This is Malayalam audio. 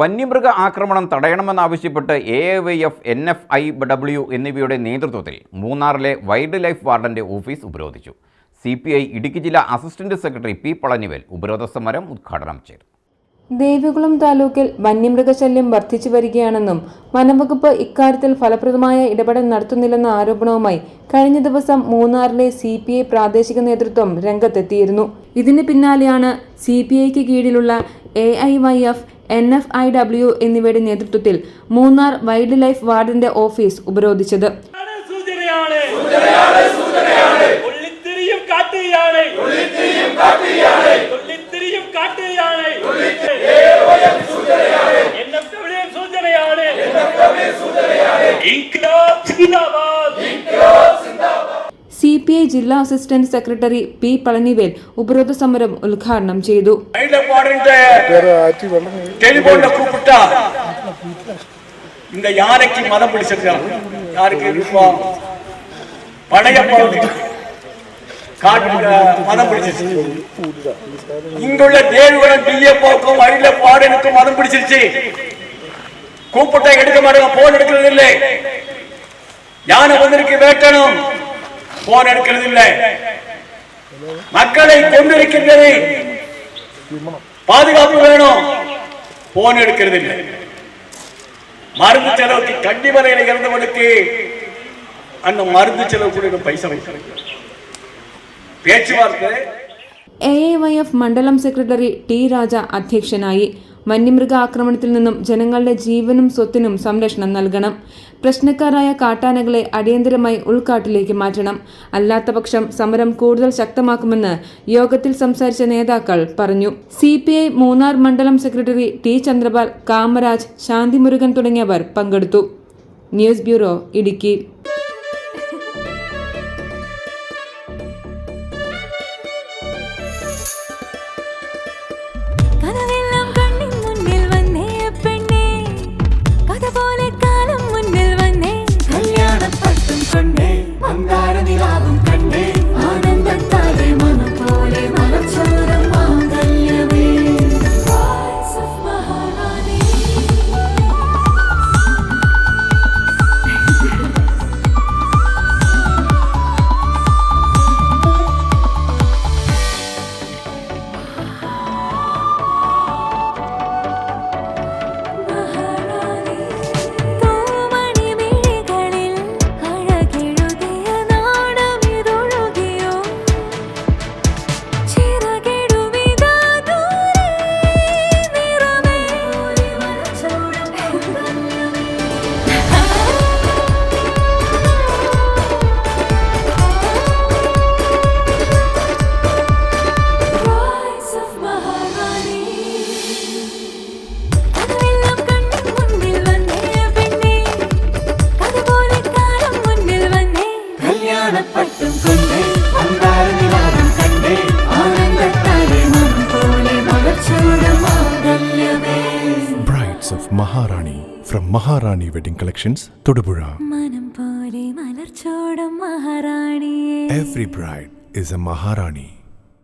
വന്യമൃഗ ആക്രമണം തടയണമെന്നാവശ്യപ്പെട്ട് A Y F N F I W എന്നിവയുടെ നേതൃത്വത്തിൽ മൂന്നാറിലെ വൈൽഡ് ലൈഫ് വാർഡന്റെ ഓഫീസ് ഉപരോധിച്ചു. സി പി ഐ ഇടുക്കി ജില്ലാ അസിസ്റ്റന്റ് സെക്രട്ടറി പി പളനിവേൽ ഉപരോധ സമരം ഉദ്ഘാടനം ചെയ്തു. ദേവികുളം താലൂക്കിൽ വന്യമൃഗശല്യം വർദ്ധിച്ചു വരികയാണെന്നും വനംവകുപ്പ് ഇക്കാര്യത്തിൽ ഫലപ്രദമായ ഇടപെടൽ നടത്തുന്നില്ലെന്ന ആരോപണവുമായി കഴിഞ്ഞ ദിവസം മൂന്നാറിലെ സി പി ഐ പ്രാദേശിക നേതൃത്വം രംഗത്തെത്തിയിരുന്നു. ഇതിന് പിന്നാലെയാണ് സി പി ഐക്ക് കീഴിലുള്ള A I Y F N F I W എന്നിവയുടെ നേതൃത്വത്തിൽ മൂന്നാർ വൈൽഡ് ലൈഫ് വാർഡിന്റെ ഓഫീസ് ഉപരോധിച്ചത്. ഇൻക്ലാബ് ഐ ജില്ലാ അസിസ്റ്റന്റ് സെക്രട്ടറി പി പളനിവേൽ ഉപരോധ സമരം ഉദ്ഘാടനം ചെയ്തു பாடுகின்ற டெலிபோன்ல கூப்பிட்டா இந்த யானைக்கு மதம் பிடிச்சிருக்கான் யாருக்கு இருப்போம் படையப்பா காட்டு மதம் பிடிச்சிருச்சு இங்குள்ள தேவிகுலம் டிஎப்போக்கும் அழில பாடனுக்கும் மதம் பிடிச்சிருச்சு கூப்பிட்டா எடுக்க மாட்டாங்க போன் எடுக்கிறது இல்லை யானை வந்திருக்கு வேட்டணும் போன் எடுக்கிறது இல்லை. மக்களை கொண்டிருக்கின்றது பாதுகாப்பு வேணும். போன் எடுக்கிறது இல்லை. மருந்து செலவுக்கு கண்டிமலையில் இருந்தவனுக்கு அந்த மருந்து செலவு கூட பைசா பேச்சுவார்த்தை. ಎಎವೈಎಫ್ ಮಂಡಲಂ ಸೆಕ್ರೆಟರಿ ಟಿ ರಾಜಾ ಅಧ್ಯಕ್ಷನಾಗಿ വന്യമൃഗ ആക്രമണത്തിൽ നിന്നും ജനങ്ങളുടെ ജീവനും സ്വത്തിനും സംരക്ഷണം നൽകണം. പ്രശ്നക്കാരായ കാട്ടാനകളെ അടിയന്തരമായി ഉൾക്കാട്ടിലേക്ക് മാറ്റണം. അല്ലാത്തപക്ഷം സമരം കൂടുതൽ ശക്തമാക്കുമെന്ന് യോഗത്തിൽ സംസാരിച്ച നേതാക്കൾ പറഞ്ഞു. സി മൂന്നാർ മണ്ഡലം സെക്രട്ടറി ടി ചന്ദ്രപാൽ കാമരാജ് ശാന്തിമുരുകൻ തുടങ്ങിയവർ പങ്കെടുത്തു. News bureau Idukki. കല്യാണപ്പട്ടും കൊണ്ടേ കണ്ടേ ആനന്ദത്താലെ പോലെ മലച്ചൂടം മാംഗല്യമേ Brides of Maharani from Maharani Wedding Collections, മനം പോലെ മലർച്ചോടം മഹാറാണിയേ Every bride is a Maharani.